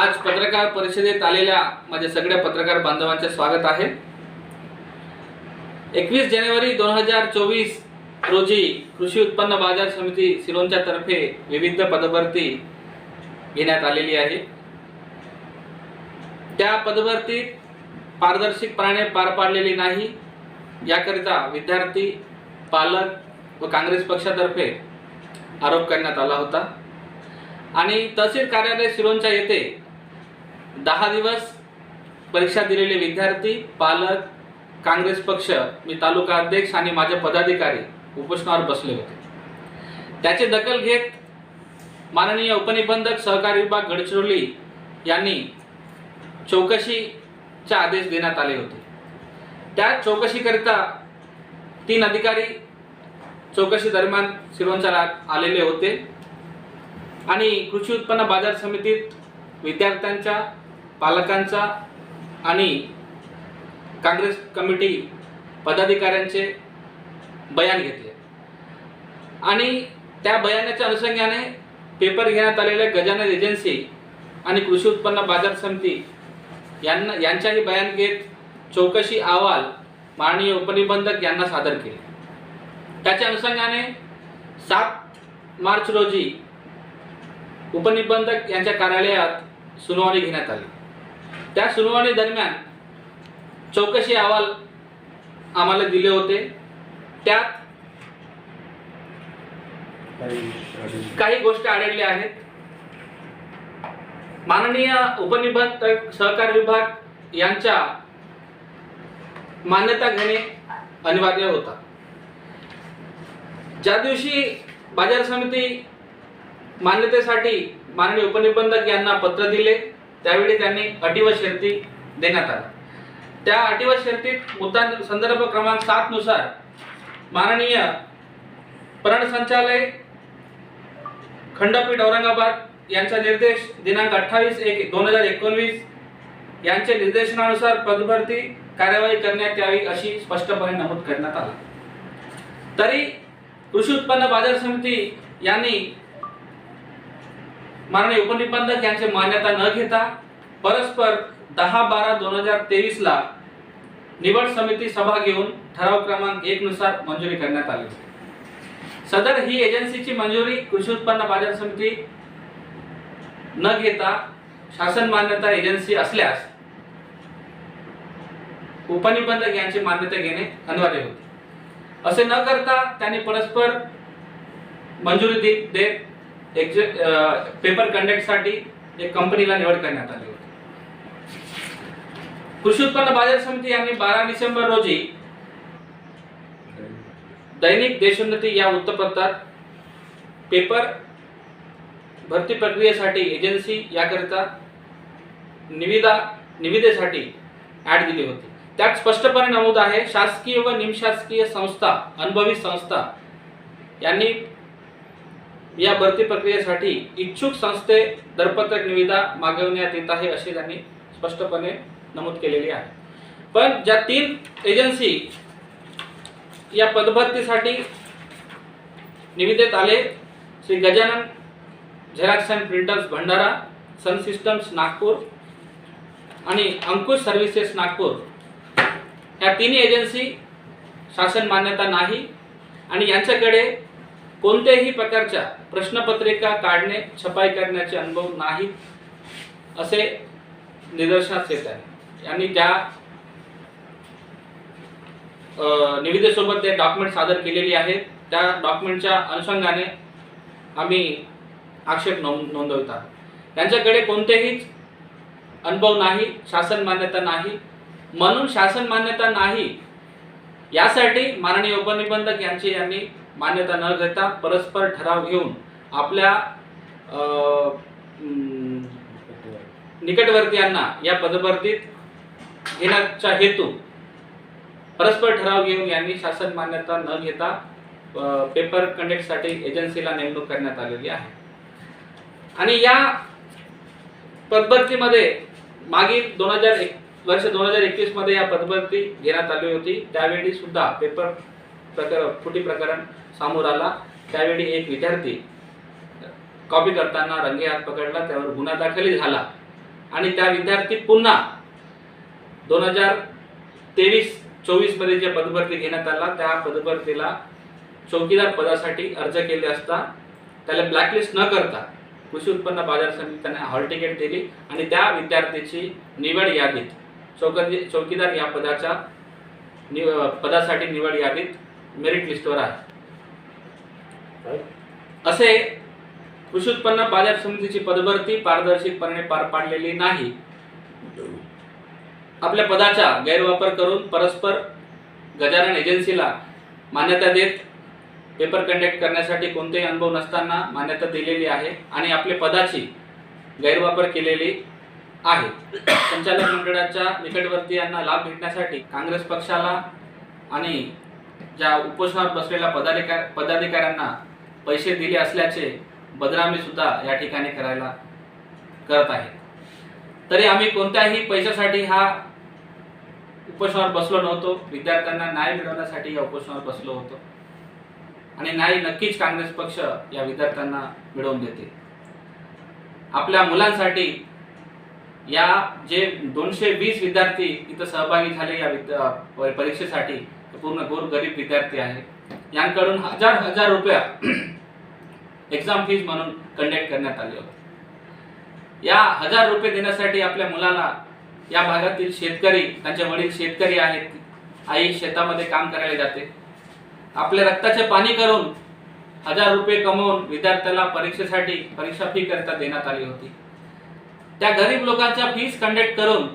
आज पत्रकार परिषदेत आलेल्या माझ्या सगळ्या पत्रकार बांधवांचे स्वागत आहे. एकवीस जानेवारी दोन हजार चोवीस रोजी कृषी उत्पन्न बाजार समिती सिरोंच्या तर्फे विविध पदभरती घेण्यात आलेली आहे. त्या पदभरतीत पारदर्शकपणाने पार पाडलेली नाही. याकरिता विद्यार्थी पालक व काँग्रेस पक्षातर्फे आरोप करण्यात आला होता. आणि तहसील कार्यालय सिरोंचा येथे दहा दिवस परीक्षा दिलेले विद्यार्थी पालक काँग्रेस पक्ष मी तालुका अध्यक्ष आणि माझे पदाधिकारी उपोषणावर बसले होते. त्याची दखल घेत माननीय उपनिबंधक सहकारी विभाग गडचिरोली यांनी चौकशीचे आदेश देण्यात आले होते. त्या चौकशीकरिता तीन अधिकारी चौकशी दरम्यान सिरोंचाला आलेले होते आणि कृषी उत्पन्न बाजार समितीत विद्यार्थ्यांच्या पालकांचा आणि काँग्रेस कमिटी पदाधिकाऱ्यांचे बयान घेतले. आणि त्या बयानाच्या अनुषंगाने पेपर घेण्यात आलेल्या गजानन एजन्सी आणि कृषी उत्पन्न बाजार समिती यांना यांच्याही बयान घेत चौकशी अहवाल माननीय उपनिबंधक यांना सादर केले. त्याच्या अनुषंगाने सात मार्च रोजी उपनिबंधक यांच्या कार्यालयात सुनावणी घेण्यात आली. त्या सुनावणी दरम्यान चौकशी अहवाल आम्हाला दिले होते. त्यात काही गोष्टी आढळल्या आहेत. माननीय उपनिबंधक सहकार विभाग यांच्या मान्यता घेणे अनिवार्य होता. ज्या दिवशी बाजार समिती मान्यतेसाठी माननीय उपनिबंधक यांना पत्र दिले त्यावेळी त्यांनी अटी व शर्ती देण्यात आल्या त्या अटी व शर्तीत मुद्दा संदर्भ क्रमांक सात नुसार माननीय परण संचालय खंडपीठ औरंगाबाद यांचा निर्देश दिनांक अठ्ठावीस एक दोन हजार एकोणवीस यांचे निर्देशनानुसार पदभरती कार्यवाही करण्यात यावी अशी स्पष्टपणे नमूद करण्यात आला. तरी कृषी उत्पन्न बाजार समिती यांनी माननीय उपनिबंधक यांची मान्यता न घेता परस्पर दहा बारा दोन हजार तेवीस ला निवड समिती सभा घेऊन ठराव क्रमांक एक नुसार मंजुरी करण्यात आली. सदर ही एजन्सीची मंजुरी कृषी उत्पन्न बाजार समिती न घेता शासन मान्यता एजन्सी असल्यास उपनिबंधक यांची मान्यता घेणे अनिवार्य होते. असे न करता त्यांनी परस्पर मंजुरी देत देत एक्झिट पेपर कंडक्टसाठी एक कंपनीला निवड करण्यात आली होती. कृषी उत्पन्न बाजार समिती यांनी बारा डिसेंबर रोजी दैनिक देशोन्नती या वृत्तपत्रात पेपर भरती प्रक्रियेसाठी एजन्सी याकरिता निविदा निविदेसाठी ऍड दिली होती. त्यात स्पष्टपणे नमूद आहे शासकीय व निमशासकीय संस्था अनुभवी संस्था यांनी या भरती प्रक्रियेसाठी इच्छुक संस्थे दरपत्रक निविदा मागवण्यात येत आहे असे त्यांनी स्पष्टपणे नमूद केलेली आहे. पण ज्या तीन एजन्सी या पदभरतीसाठी निविदेत आले Shri Gajanan xerox and printers Bhandara sun systems Nagpur आणि अंकुश सर्व्हिसेस नागपूर या तिन्ही एजन्सी शासन मान्यता नाही आणि यांच्याकडे कोणत्याही प्रकारच्या प्रश्नपत्रिका काढणे छपाई करण्याचे अनुभव नाही असे निदर्शनास येत आहे. यांनी ज्या निविदेसोबत ते डॉक्युमेंट सादर केलेली आहेत त्या डॉक्युमेंटच्या अनुषंगाने आम्ही आक्षेप नोंद नोंदवतात. त्यांच्याकडे कोणतेही अनुभव नाही शासन मान्यता नाही. म्हणून शासन मान्यता नाही यासाठी माननीय उपनिबंधक यांची यांनी मान्यता न घेता परस्पर ठराव घेऊन आपल्या निकटवर्तीयांना या पदभरतीत घेण्याचा हेतू परस्पर ठराव घेऊन यांनी शासन मान्यता न घेता पेपर कंडक्टसाठी एजन्सीला नेमणूक करण्यात आलेली आहे. आणि या पदभरतीमध्ये मागील दोन हजार एक वर्ष दोन हजार एकवीसमध्ये या पदभरती घेण्यात आली होती. त्यावेळी सुद्धा पेपर प्रकार फुटी प्रकरण समोर आला. त्यावेळी एक विद्यार्थी कॉपी करताना रंगे हात पकडला त्यावर गुन्हा दाखलही झाला. आणि त्या विद्यार्थी पुन्हा दोन हजार तेवीस चोवीसमध्ये जे पदभरती घेण्यात आला. त्या पदभरतीला चौकीदार पदासाठी अर्ज केले असता त्याला ब्लॅकलिस्ट न करता कृषी उत्पन्न बाजार समितीने हॉल तिकीट दिली आणि त्या विद्यार्थ्याची निवड यादीत चौकदी चौकीदार या पदाच्या निव पदासाठी निवड यादीत मेरिट लिस्टवर आहे. असे कृषी उत्पन्न बाजार समितीची पदभरती पारदर्शकपणे पार पाडलेली नाही. आपल्या पदाचा गैरवापर करून परस्पर गजानन एजन्सीला मान्यता देत पेपर कंडक्ट करण्यासाठी कोणतेही अनुभव नसताना मान्यता दिलेली आहे आणि आपल्या पदाची गैरवापर केलेली आहे. संचालक मंडळाच्या निकटवर्ती यांना लाभ भेटण्यासाठी काँग्रेस पक्षाला आणि ज्या उपोषणावर बसलेल्या पदाधिकार पदाधिकाऱ्यांना पैसे दिले असल्याचे बदनामी सुद्धा या ठिकाणी करायला करत आहे. तरी आम्ही कोणत्याही पैशासाठी हा उपोषणावर बसलो नव्हतो. विद्यार्थ्यांना न्याय मिळवण्यासाठी या उपोषणावर बसलो होतो. आणि न्याय नक्कीच काँग्रेस पक्ष या विद्यार्थ्यांना मिळवून देते. आपल्या मुलांसाठी या जे दोनशे वीस विद्यार्थी इथं सहभागी झाले या विद्या परीक्षेसाठी पूर्ण गोर गरीब विद्यार्थी आहे. यांकडून हजार हजार रुपया एक्झाम फीज म्हणून कंडक्ट करण्यात आले होते. या हजार रुपये देण्यासाठी आपल्या मुलाला या भागातील शेतकरी त्यांचे वडील शेतकरी आहेत. आई शेतामध्ये काम करायला जाते. आपल्या रक्ताचे पाणी करून हजार रुपये कमवून विद्यार्थ्याला परीक्षेसाठी परीक्षा फी करता देण्यात आली होती. त्या गरीब लोकांच्या फीस कंडक्ट करून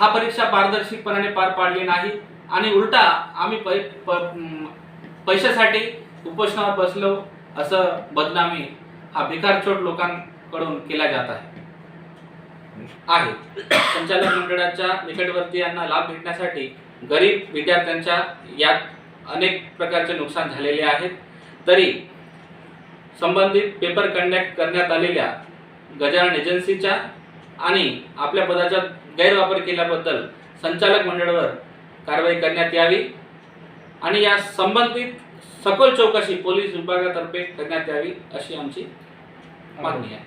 हा परीक्षा पारदर्शकपणाने पार पाडली नाही. आणि उलटा आम्ही पै प- पैशासाठी उपोषणावर बसलो. असं बदनामी हा भिकारचोट लोकांकडून केला जात आहे. आहे. संचालक मंडळाच्या निकटवर्ती यांना लाभ भेटण्यासाठी गरीब विद्यार्थ्यांच्या यात अनेक प्रकारचे नुकसान झालेले आहेत. तरी संबंधित पेपर कंडक्ट करण्यात आलेल्या गजानन एजन्सीच्या आणि आपल्या पदाच्या गैरवापर केल्याबद्दल संचालक मंडळावर कारवाई करण्यात यावी आणि या संबंधित सखोल चौकशी पोलीस विभागातर्फे करण्यात यावी अशी आमची मागणी आहे.